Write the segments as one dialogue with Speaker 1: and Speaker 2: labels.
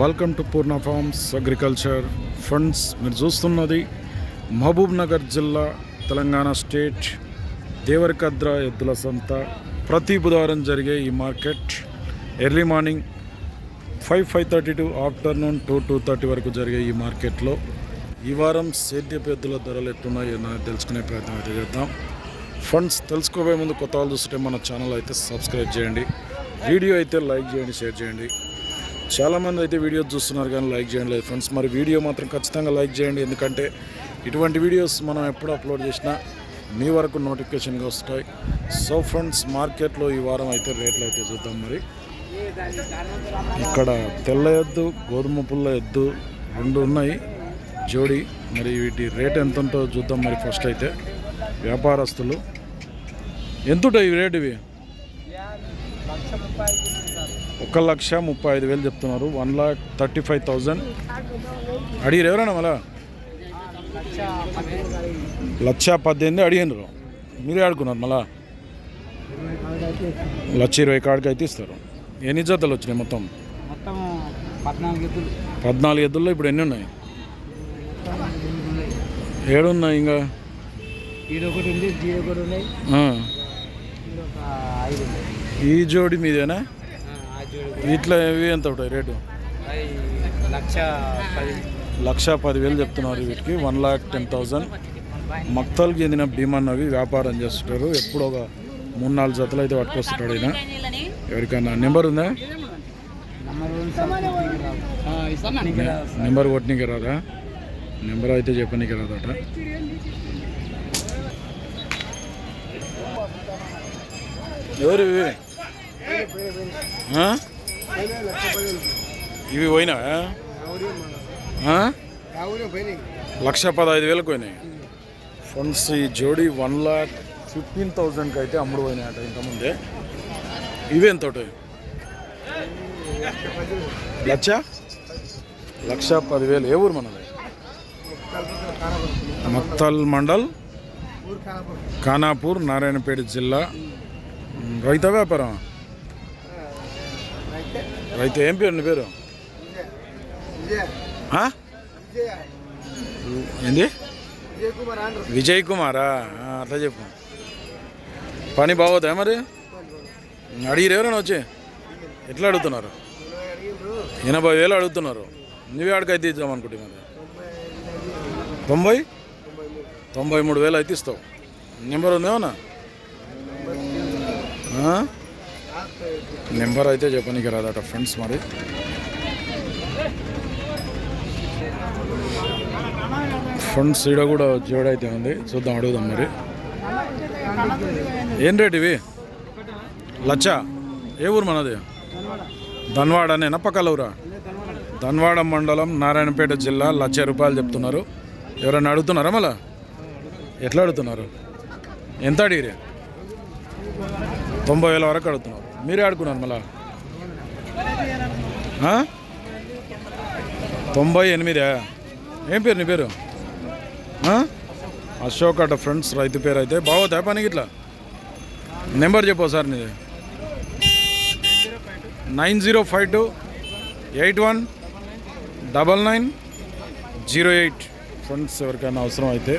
Speaker 1: Welcome to Purna farms agriculture funds మీరు చూస్తున్నది మహబూబ్ నగర్ జిల్లా తెలంగాణ స్టేట్ దేవరకద్ర ఎద్దుల సంత. ప్రతి బుధవారం జరిగే ఈ market early morning five five thirty to afternoon two two thirty వరకు జరిగే ఈ మార్కెట్లో ఈ వారం సేద్యపు ఎద్దుల ధరలు ఎట్టున్నాయో నాకు తెలుసుకునే ప్రయత్నం అయితే చేద్దాం. ఫండ్స్ తెలుసుకోబోయే ముందు కొత్త వాళ్ళు చూస్తుంటే మన ఛానల్ అయితే సబ్స్క్రైబ్ చేయండి. వీడియో అయితే లైక్ చేయండి షేర్ చేయండి. చాలామంది అయితే వీడియోస్ చూస్తున్నారు కానీ లైక్ చేయండి లేదు ఫ్రెండ్స్. మరి వీడియో మాత్రం ఖచ్చితంగా లైక్ చేయండి. ఎందుకంటే ఇటువంటి వీడియోస్ మనం ఎప్పుడు అప్లోడ్ చేసినా మీ వరకు నోటిఫికేషన్గా వస్తాయి. సో ఫ్రెండ్స్ మార్కెట్లో ఈ వారం అయితే రేట్లు అయితే చూద్దాం మరి. ఇక్కడ తెల్ల ఎద్దు గోధుమ పుల్ల ఎద్దు రెండు ఉన్నాయి. జోడి మరి వీటి రేట్ ఎంత ఉంటుందో చూద్దాం మరి ఫస్ట్ అయితే. వ్యాపారస్తులు. ఎంత ఉంటాయి ఇవి రేటు ఇవి? ఒక లక్ష ముప్పై ఐదు వేలు చెప్తున్నారు. One lakh thirty five thousand. అడిగారు ఎవరైనా మళ్ళా? లక్ష పద్దెనిమిది అడిగినారు మీరే ఆడుకున్నారు మళ్ళా? లక్ష ఇరవై కాడికి అయితే ఇస్తారు. ఎన్ని జతలు వచ్చినాయి మొత్తం?
Speaker 2: పద్నాలుగు ఎద్దులు.
Speaker 1: పద్నాలుగు ఎద్దుల్లో ఇప్పుడు ఎన్ని ఉన్నాయి? ఏడు ఉన్నాయి ఇంకా? ఈ జోడి మీదేనా? ఇట్లా ఇవి ఎంత ఉంటాయి రేటు?
Speaker 2: లక్ష పది.
Speaker 1: లక్ష పదివేలు చెప్తున్నారు వీటికి. One lakh ten thousand. మక్తల్కి చెందిన భీమన్ అవి వ్యాపారం చేస్తుంటారు. ఎప్పుడు ఒక మూడు నాలుగు జతలు అయితే పట్టుకొస్తుంటాడు ఈయన. ఎవరికైనా నెంబర్ ఉందా?
Speaker 2: నెంబర్
Speaker 1: కొట్టనీకి రాదా? నెంబర్ అయితే చెప్పనీకి రాదట. ఎవరు ఇవి పోయినా లక్ష పదహైదు వేలకు పోయినాయి. ఫండ్స్ ఈ జోడి వన్ లాక్ ఫిఫ్టీన్ థౌజండ్కి అయితే అమ్ముడు పోయినాయట ఇంతకుముందే. ఇవి ఎంత లక్ష? లక్ష పదివేలు. ఏ ఊరు మనది? మత్తల్ మండల్ ఖానాపూర్ నారాయణపేట జిల్లా. రైత వ్యాపారం అయితే ఏం పేరు నీ పేరు? ఏంది? విజయ్ కుమారా? అట్లా చెప్పు. పని బాగోదా మరి? అడిగిరు ఎవరైనా వచ్చి? ఎట్లా అడుగుతున్నారు? ఎనభై వేలు అడుగుతున్నారు. నువ్వే అయితే ఇద్దాం అనుకుంటే మరి. తొంభై? తొంభై మూడు వేలు అయితే ఇస్తావు. నెంబర్ ఉందేమన్నా నెంబర్ అయితే చెప్పనీకి రాదట ఫ్రెండ్స్ మరి. ఫ్రెండ్స్ ఈడ కూడా జోడైతే ఉంది. చూద్దాం అడుగుదాం మరి. ఏం రేట్ ఇవి? లచ్చ? ఏ ఊరు మనది? ధన్వాడ అనేనా పక్కల ధన్వాడ మండలం నారాయణపేట జిల్లా. లక్ష రూపాయలు చెప్తున్నారు. ఎవరైనా అడుగుతున్నారా మళ్ళా? ఎట్లా అడుగుతున్నారు? ఎంత అడిగిరే తొంభై వేల వరకు అడుగుతున్నారు. మీరే ఆడుకున్నారు మళ్ళా? తొంభై ఎనిమిదే? ఏం పేరు నీ పేరు? అశోక్ అట ఫ్రెండ్స్ రైతు పేరు అయితే. బాగోతా పనికి ఇట్లా నెంబర్ చెప్పు సార్ నీది. Nine zero five two eight one double nine zero eight. Friends ఎవరికైనా అవసరం అయితే.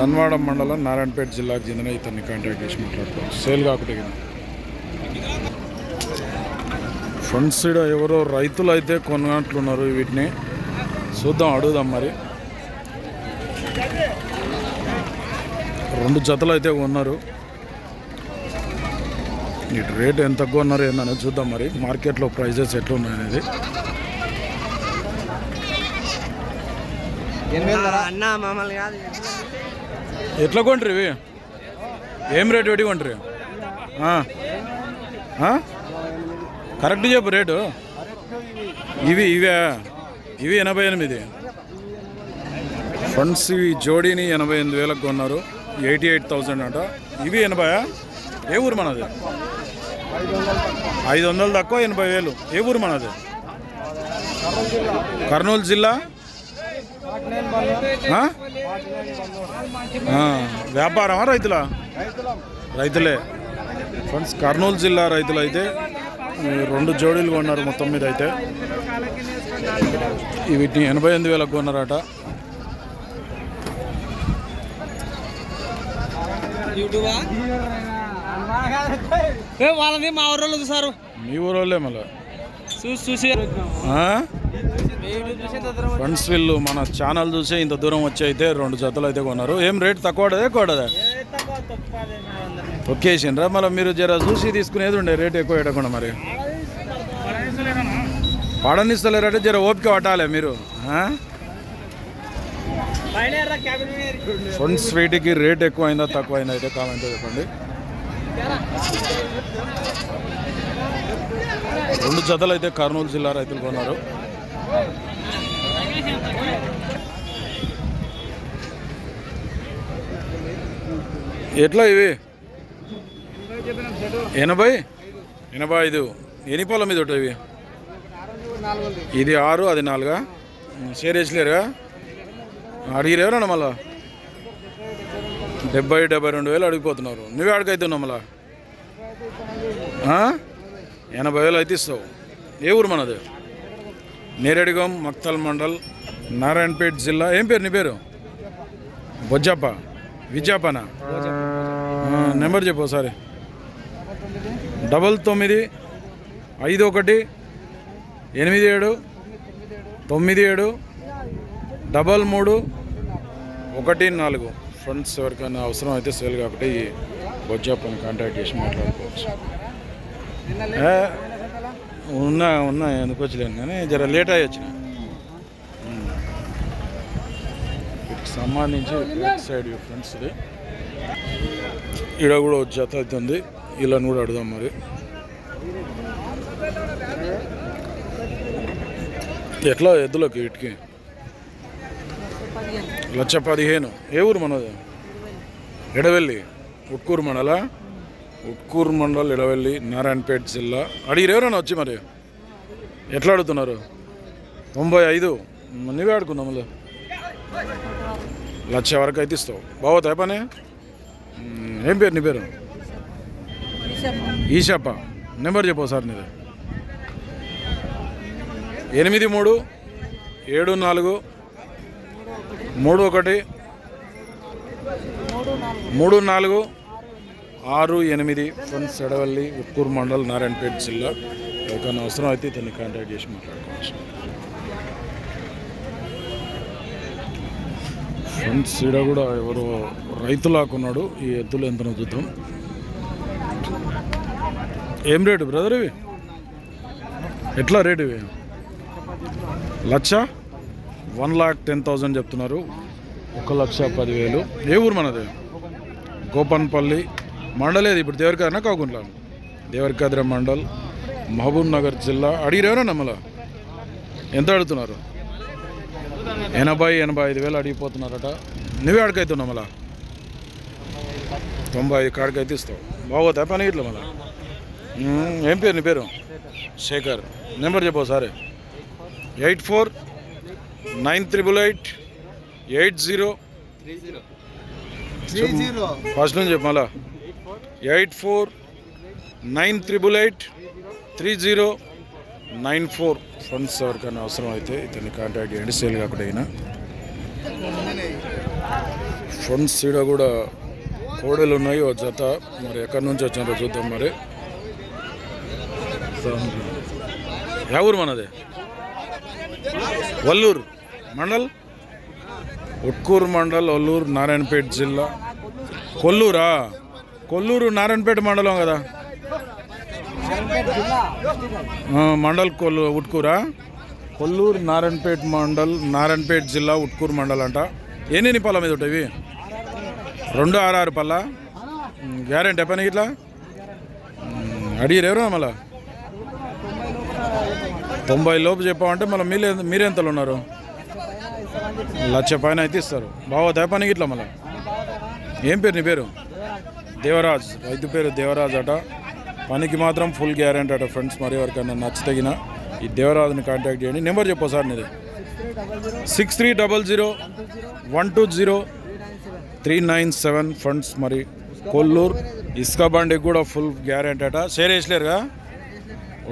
Speaker 1: ధన్వాడ మండలం నారాయణపేట జిల్లాకు చెందిన ఇతన్ని కాంటాక్ట్ చేసి మాట్లాడుకోవచ్చు సేల్ కాకుండా ఫ్రంట్ సైడ్ ఎవరో రైతులు అయితే కొన్నట్లున్నారు వీటిని. చూద్దాం అడుగుదాం మరి. రెండు జతలు అయితే కొన్నారు. వీటి రేట్ ఎంత కొన్నారు ఏందనేది చూద్దాం మరి. మార్కెట్లో ప్రైజెస్ ఎట్లున్నాయనేది.
Speaker 2: అన్న మమ్మల్ని కాదు.
Speaker 1: ఎట్లా కొంటారు ఇవి? ఏం రేట్ పెట్టి కొంటారు కరెక్ట్ చెప్పు రేటు. ఇవి ఇవే. ఇవి ఎనభై ఎనిమిది. ఫ్రంట్స్ ఇవి జోడీని ఎనభై ఎనిమిది వేలకు కొన్నారు. ఎయిటీ ఎయిట్ థౌజండ్ అంట. ఇవి ఎనభైయా ఏ ఊరు మనది? ఐదు వందలు తక్కువ ఎనభై వేలు. ఏ ఊరు మనది? కర్నూలు జిల్లా? వ్యాపారమా రైతులా? రైతులే. ఫ్రెండ్స్ కర్నూలు జిల్లా రైతులు అయితే రెండు జోడీలు కొన్నారు మొత్తం మీద అయితే. వీటిని ఎనభై ఎనిమిది వేలకు కొన్నారట.
Speaker 2: వాళ్ళని మా ఊరోళ్ళు చూసారు
Speaker 1: మీ ఊరోళ్ళే మళ్ళీ. ఫ్రెండ్స్ వీళ్ళు మన ఛానల్ చూసి ఇంత దూరం వచ్చి అయితే రెండు జతలు అయితే కొన్నారు. ఏం రేట్ తక్కువ కూడదా రా మళ్ళీ మీరు జర చూసి తీసుకునేది ఉండే రేట్ ఎక్కువ పెట్టకుండా మరి. పడనిస్తలేరంటే జర ఓపిక పట్టాలి మీరు ఆ? ఫ్రెండ్స్ వీటికి రేట్ ఎక్కువైందా తక్కువైందా అయితే కామెంట్ చెప్పండి. రెండు జతలు అయితే కర్నూలు జిల్లా రైతులు కొన్నారు. ఎట్లా ఇవి? ఎనభై? ఎనభై ఐదు. ఎన్ని పొలం మీద ఒకటి ఇవి? ఇది ఆరు అది నాలుగా? షేర్ వేసలేరుగా? అడిగిరేవరా మళ్ళా? డెబ్బై డెబ్బై రెండు వేలు అడిగిపోతున్నారు. నువ్వే అడిగైతున్నావు మళ్ళా? ఎనభై వేలు అయితే ఇస్తావు. ఏ ఊరు మనది? నేరేడుగం మక్తల్ మండల్ నారాయణపేట్ జిల్లా. ఏం పేరు నీ పేరు? బొజ్జప్ప. విజాపనా నెంబర్ చెప్పు ఒకసారి. డబల్ తొమ్మిది ఐదు ఒకటి ఎనిమిది ఏడు తొమ్మిది ఏడు డబల్ మూడు ఒకటి నాలుగు. ఫ్రెండ్స్ ఎవరికైనా అవసరం అయితే సేల్ కాబట్టి ఈ బొజ్జప్పని కాంటాక్ట్ చేసి మాట్లాడుకోవచ్చు. ఉన్నా ఉన్నా ఎందుకు వచ్చలేను కానీ జర లేట్ అయ్యి వచ్చిన. వీటికి సంబంధించి బ్యాక్ సైడ్ ఫ్రెండ్స్ ఇది ఈడ కూడా జత అవుతుంది ఇలా కూడా అడుగుదాం మరి. ఎట్లా ఎద్దులకి వీటికి? లక్ష పదిహేను. ఏ ఊరు మనది? ఎడవెల్లి. ఉట్కూరు మండల ఉత్కూరు మండల్ ఎడవెల్లి నారాయణపేట జిల్లా. అడిగిరు ఎవరైనా వచ్చి మరి? ఎట్లా అడుగుతున్నారు? తొంభై ఐదు. నువ్వే ఆడుకున్నావు లక్ష వరకు అయితే ఇస్తావు. బాగోతాయి పని ఏం పేరు నీ పేరు? ఈశాప నెంబర్ చెప్పు సార్ నీది. ఎనిమిది మూడు ఏడు నాలుగు మూడు ఒకటి మూడు నాలుగు ఆరు ఎనిమిది ఫ్రెండ్స్ ఎడవల్లి ఉక్కూరు మండల్ నారాయణపేట జిల్లా. ఎవరికైనా అవసరం అయితే ఇతన్ని కాంటాక్ట్ చేసి మాట్లాడుకోవచ్చు. ఫ్రెండ్స్ ఈడ కూడా ఎవరో రైతులాకున్నాడు ఈ ఎద్దులు ఎంత చూద్దాం. ఏం రేటు బ్రదర్ ఇవి? ఎట్లా రేటు ఇవి? లక్ష? వన్ లాక్ టెన్ థౌజండ్ చెప్తున్నారు. ఒక లక్ష పదివేలు. ఏ ఊరు మనది? గోపన్పల్లి. మండలేది ఇప్పుడు దేవరికాదన కాకుండా దేవరికాద్ర మండల్ మహబూబ్ నగర్ జిల్లా. అడిగిరేవరా మళ్ళా? ఎంత అడుగుతున్నారు? ఎనభై ఎనభై ఐదు వేలు అడిగిపోతున్నారట. నువ్వే అడగైతున్నావు మళ్ళా? తొంభై ఐదు కాడికైతే ఇస్తావు. బాగోతా పని ఇట్లా మళ్ళా? ఏం పేరు నీ పేరు? శేఖర్. నెంబర్ చెప్పు సరే eight four nine triple eight eight zero. First నుంచి చెప్పు మళ్ళా. Eight four nine triple eight three zero nine four friends ఎవరికైనా అవసరం అయితే ఇతన్ని కాంటాక్ట్ చేయండి. సేల్ కాకుండా అయినా. ఈడ కూడా కోడలు ఉన్నాయి. ఒక జత. మరి ఎక్కడి నుంచి వచ్చారో చూద్దాం మరి. ఎవరు మనది? వల్లూరు. మండల్? ఉట్కూరు మండల్ వల్లూరు నారాయణపేట జిల్లా. కొల్లూరా? కొల్లూరు నారాయణపేట మండలం కదా? మండల్ కొల్లు ఉట్కూరా? కొల్లూరు నారాయణపేట మండల్ నారాయణపేట జిల్లా ఉట్కూరు మండల్ అంట. ఎన్ని పళ్ళ మీద ఉంటాయి రెండు ఆరు ఆరు పళ్ళ గ్యారెంటీ పని ఇట్లా? అడిగారు ఎవరు మళ్ళా? తొంభై లోపు చెప్పామంటే మళ్ళీ మీరే మీరెంతలు ఉన్నారు? లక్ష పైన అయితే ఇస్తారు. బాగా పనికి ఇట్లా మళ్ళీ? ఏం పేరు నీ పేరు? దేవరాజ్ రైతు పేరు దేవరాజ్ అట. పనికి మాత్రం ఫుల్ గ్యారెంటీ అట ఫ్రెండ్స్. మరి ఎవరికైనా నచ్చతగిన ఈ దేవరాజుని కాంటాక్ట్ చేయండి. నెంబర్ చెప్పు సార్ నీది. Six three double zero one two zero three nine seven funds మరి కొల్లూరు ఇసుక బండికి కూడా ఫుల్ గ్యారెంటీ అట. షేర్ వేసలేరుగా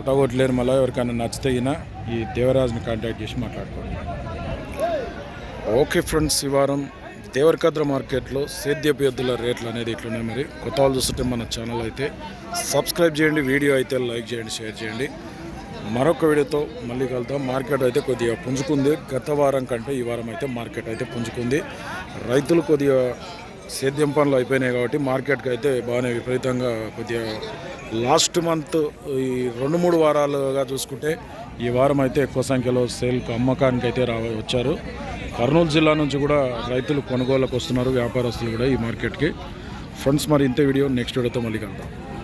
Speaker 1: ఒటగొట్టలేరు మళ్ళీ. ఎవరికైనా నచ్చితే ఈ దేవరాజ్ని కాంటాక్ట్ చేసి మాట్లాడుకోండి. ఓకే ఫ్రెండ్స్ ఈ వారం దేవరకద్ర మార్కెట్లో సేద్యపు ఎద్దుల రేట్లు అనేది ఇట్లున్నాయి మరి. కొత్త వాళ్ళు చూస్తుంటే మన ఛానల్ అయితే సబ్స్క్రైబ్ చేయండి వీడియో అయితే లైక్ చేయండి షేర్ చేయండి. మరొక వీడియోతో మళ్ళీ కలుద్దాం. మార్కెట్ అయితే కొద్దిగా పుంజుకుంది. గత వారం కంటే ఈ వారం అయితే మార్కెట్ అయితే పుంజుకుంది. రైతులు కొద్దిగా సేద్యం పనులు అయిపోయినాయి కాబట్టి మార్కెట్కి అయితే బాగానే విపరీతంగా కొద్దిగా లాస్ట్ మంత్ ఈ రెండు మూడు వారాలుగా చూసుకుంటే ఈ వారం అయితే ఎక్కువ సంఖ్యలో సేల్కు అమ్మకానికి అయితే రా వచ్చారు. కర్నూలు జిల్లా నుంచి కూడా రైతులు కొనుగోలుకు వస్తున్నారు వ్యాపారస్తులు కూడా ఈ మార్కెట్కి. ఫ్రెండ్స్ మరి ఇంత వీడియో. నెక్స్ట్ వీడియోతో మళ్ళీ కలుద్దాం.